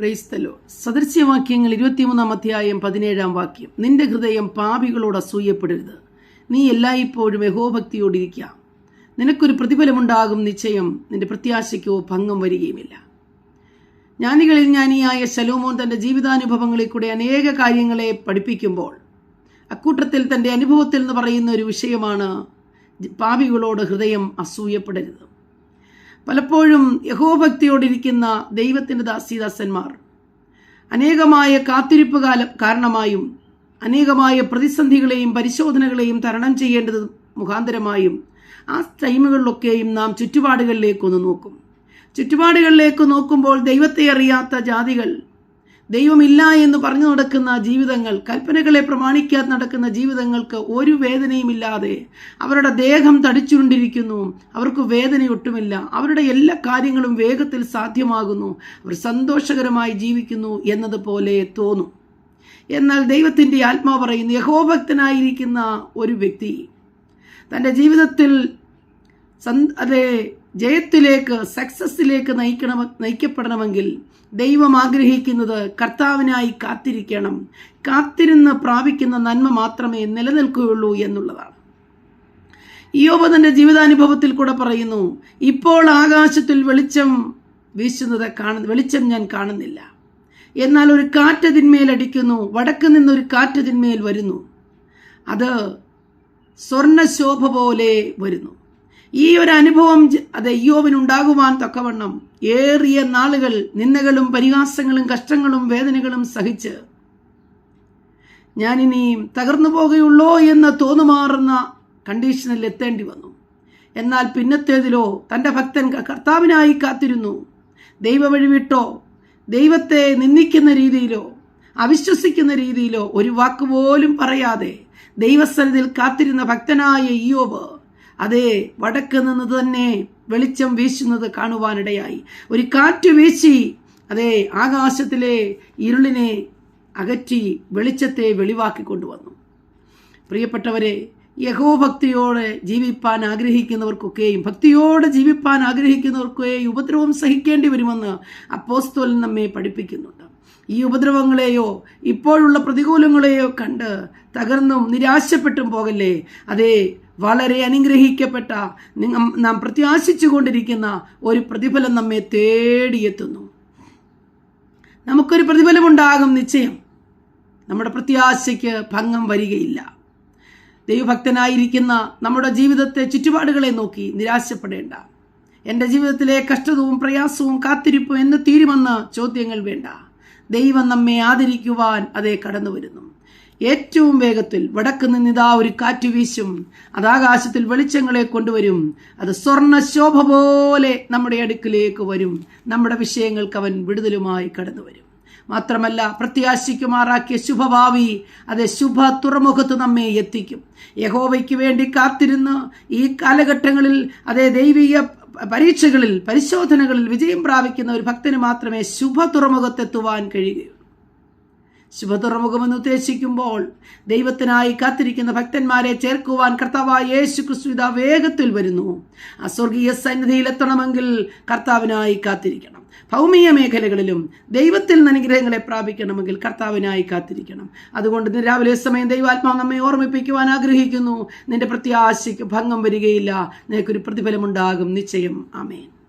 ക്രൈസ്തലോ. സദൃശ്യവാക്യങ്ങൾ ഇരുപത്തിമൂന്നാം അധ്യായം പതിനേഴാം വാക്യം. നിന്റെ ഹൃദയം പാപികളോട് അസൂയപ്പെടരുത്. നീ എല്ലായ്പ്പോഴും യഹോഭക്തിയോടിരിക്കുക നിനക്കൊരു പ്രതിഫലമുണ്ടാകും നിശ്ചയം നിന്റെ പ്രത്യാശയ്ക്കോ ഭംഗം വരികയുമില്ല. ജ്ഞാനികളിൽ ജ്ഞാനിയായ ശലോമോൻ തന്റെ ജീവിതാനുഭവങ്ങളിൽ കൂടെ അനേക കാര്യങ്ങളെ പഠിപ്പിക്കുമ്പോൾ അക്കൂട്ടത്തിൽ തന്റെ അനുഭവത്തിൽ നിന്ന് പറയുന്ന ഒരു വിഷയമാണ് പാപികളോട് ഹൃദയം അസൂയപ്പെടരുത്. പലപ്പോഴും യഹോഭക്തിയോടിരിക്കുന്ന ദൈവത്തിന്റെ ദാസീദാസന്മാർ. അനേകമായ കാത്തിരിപ്പ് കാലം കാരണമായും അനേകമായ പ്രതിസന്ധികളെയും പരിശോധനകളെയും തരണം ചെയ്യേണ്ടത് മുഖാന്തരമായും ആ ടൈമുകളിലൊക്കെയും നാം ചുറ്റുപാടുകളിലേക്കൊന്ന് നോക്കും. ചുറ്റുപാടുകളിലേക്ക് നോക്കുമ്പോൾ ദൈവത്തെ അറിയാത്ത ജാതികൾ ദൈവമില്ല എന്ന് പറഞ്ഞു നടക്കുന്ന ജീവിതങ്ങൾ കൽപ്പനകളെ പ്രമാണിക്കാതെ നടക്കുന്ന ജീവിതങ്ങൾക്ക് ഒരു വേദനയുമില്ലാതെ അവരുടെ ദേഹം തടിച്ചുകൊണ്ടിരിക്കുന്നു അവർക്ക് വേദനയൊട്ടുമില്ല. അവരുടെ എല്ലാ കാര്യങ്ങളും വേഗത്തിൽ സാധ്യമാകുന്നു. അവർ സന്തോഷകരമായി ജീവിക്കുന്നു എന്നതുപോലെ തോന്നും. എന്നാൽ ദൈവത്തിന്റെ ആത്മാവ് പറയുന്നു യഹോഭക്തനായിരിക്കുന്ന ഒരു വ്യക്തി തന്റെ ജീവിതത്തിൽ സന് അതെ ജയത്തിലേക്ക് സക്സസ്സിലേക്ക് നയിക്കണം നയിക്കപ്പെടണമെങ്കിൽ ദൈവം ആഗ്രഹിക്കുന്നത് കർത്താവിനായി കാത്തിരിക്കണം. കാത്തിരുന്ന് പ്രാപിക്കുന്ന നന്മ മാത്രമേ നിലനിൽക്കുകയുള്ളൂ എന്നുള്ളതാണ്. ഇയോബ തന്റെ ജീവിതാനുഭവത്തിൽ കൂടെ പറയുന്നു ഇപ്പോൾ ആകാശത്തിൽ വെളിച്ചം വീശുന്നത് കാണു വെളിച്ചം ഞാൻ കാണുന്നില്ല. എന്നാൽ ഒരു കാറ്റതിന്മേൽ അടിക്കുന്നു വടക്ക് നിന്നൊരു കാറ്റതിന്മേൽ വരുന്നു. അത് സ്വർണശോഭ പോലെ വരുന്നു. ഈ ഒരു അനുഭവം അത് അയ്യോവിനുണ്ടാകുവാൻ തക്കവണ്ണം ഏറിയ നാളുകൾ നിന്ദകളും പരിഹാസങ്ങളും കഷ്ടങ്ങളും വേദനകളും സഹിച്ച് ഞാൻ ഞാനിനി തകർന്നു പോകുകയുള്ളോ എന്ന് തോന്നുമാറുന്ന കണ്ടീഷനിൽ എത്തേണ്ടി വന്നു. എന്നാൽ പിന്നത്തേതിലോ തന്റെ ഭക്തൻ കർത്താവിനായി കാത്തിരുന്നു. ദൈവ വഴിവിട്ടോ ദൈവത്തെ നിന്ദിക്കുന്ന രീതിയിലോ അവിശ്വസിക്കുന്ന രീതിയിലോ ഒരു വാക്കുപോലും പറയാതെ ദൈവസ്ഥലത്തിൽ കാത്തിരുന്ന ഭക്തനായ ഇയോബ് അതെ വടക്ക് നിന്ന് തന്നെ വെളിച്ചം വീശുന്നത് കാണുവാനിടയായി. ഒരു കാറ്റ് വീശി അതെ ആകാശത്തിലെ ഇരുളിനെ അകറ്റി വെളിച്ചത്തെ വെളിവാക്കി കൊണ്ടുവന്നു. പ്രിയപ്പെട്ടവരെ യഹോഭക്തിയോടെ ജീവിപ്പാൻ ആഗ്രഹിക്കുന്നവർക്കൊക്കെയും ഭക്തിയോടെ ജീവിപ്പാൻ ആഗ്രഹിക്കുന്നവർക്കൊക്കെയും ഉപദ്രവം സഹിക്കേണ്ടി വരുമെന്ന് അപ്പോസ്തോലൻ നമ്മെ പഠിപ്പിക്കുന്നുണ്ട്. ഈ ഉപദ്രവങ്ങളെയോ ഇപ്പോഴുള്ള പ്രതികൂലങ്ങളെയോ കണ്ട് തകർന്നും നിരാശപ്പെട്ടും പോകല്ലേ? അതേ വളരെ അനുഗ്രഹിക്കപ്പെട്ട നാം പ്രത്യാശിച്ചു കൊണ്ടിരിക്കുന്ന ഒരു പ്രതിഫലം നമ്മെ തേടിയെത്തുന്നു. നമുക്കൊരു പ്രതിഫലമുണ്ടാകും നിശ്ചയം. നമ്മുടെ പ്രത്യാശയ്ക്ക് ഭംഗം വരികയില്ല. ദൈവഭക്തനായിരിക്കുന്ന നമ്മുടെ ജീവിതത്തെ ചുറ്റുപാടുകളെ നോക്കി നിരാശപ്പെടേണ്ട. എന്റെ ജീവിതത്തിലെ കഷ്ടതവും പ്രയാസവും കാത്തിരിപ്പും എന്ന് തീരുമെന്ന് ചോദ്യങ്ങൾ വേണ്ട. ദൈവം നമ്മെ ആദരിക്കുവാൻ അതേ കടന്നു വരുന്നു ഏറ്റവും വേഗത്തിൽ വടക്ക് നിന്നിതാ ഒരു കാറ്റ് വീശും. അത് ആകാശത്തിൽ വെളിച്ചങ്ങളെ കൊണ്ടുവരും. അത് സ്വർണ ശോഭ പോലെ നമ്മുടെ അടുക്കിലേക്ക് വരും. നമ്മുടെ വിഷയങ്ങൾക്ക് അവൻ വിടുതലുമായി കടന്നു വരും മാത്രമല്ല പ്രത്യാശിക്കുമാറാക്കിയ ശുഭഭാവി അത് ശുഭ തുറമുഖത്ത് നമ്മെ എത്തിക്കും. യഹോവയ്ക്ക് വേണ്ടി കാത്തിരുന്ന് ഈ കാലഘട്ടങ്ങളിൽ അതേ ദൈവിക പരീക്ഷകളിൽ പരിശോധനകളിൽ വിജയം പ്രാപിക്കുന്ന ഒരു ഭക്തന് മാത്രമേ ശുഭ തുറമുഖത്തെത്തുവാൻ കഴിയുകയുള്ളൂ ശുഭതുറമുഖമെന്ന് ഉദ്ദേശിക്കുമ്പോൾ ദൈവത്തിനായി കാത്തിരിക്കുന്ന ഭക്തന്മാരെ ചേർക്കുവാൻ കർത്താവായ യേശു ക്രിസ്തുവിത വേഗത്തിൽ വരുന്നു. അസ്വർഗീയ സന്നിധിയിലെത്തണമെങ്കിൽ കർത്താവിനായി കാത്തിരിക്കണം. ഭൗമിക മേഖലകളിലും ദൈവത്തിൽ നിന്ന് അനുഗ്രഹങ്ങളെ പ്രാപിക്കണമെങ്കിൽ കർത്താവിനായി കാത്തിരിക്കണം. അതുകൊണ്ട് ഇന്ന് രാവിലെ സമയം ദൈവാത്മാവ് നമ്മെ ഓർമ്മിപ്പിക്കുവാൻ ആഗ്രഹിക്കുന്നു. നിന്റെ പ്രത്യാശയ്ക്ക് ഭംഗം വരികയില്ല. നിനക്കൊരു പ്രതിഫലമുണ്ടാകും. നിശ്ചയം. ആമേൻ.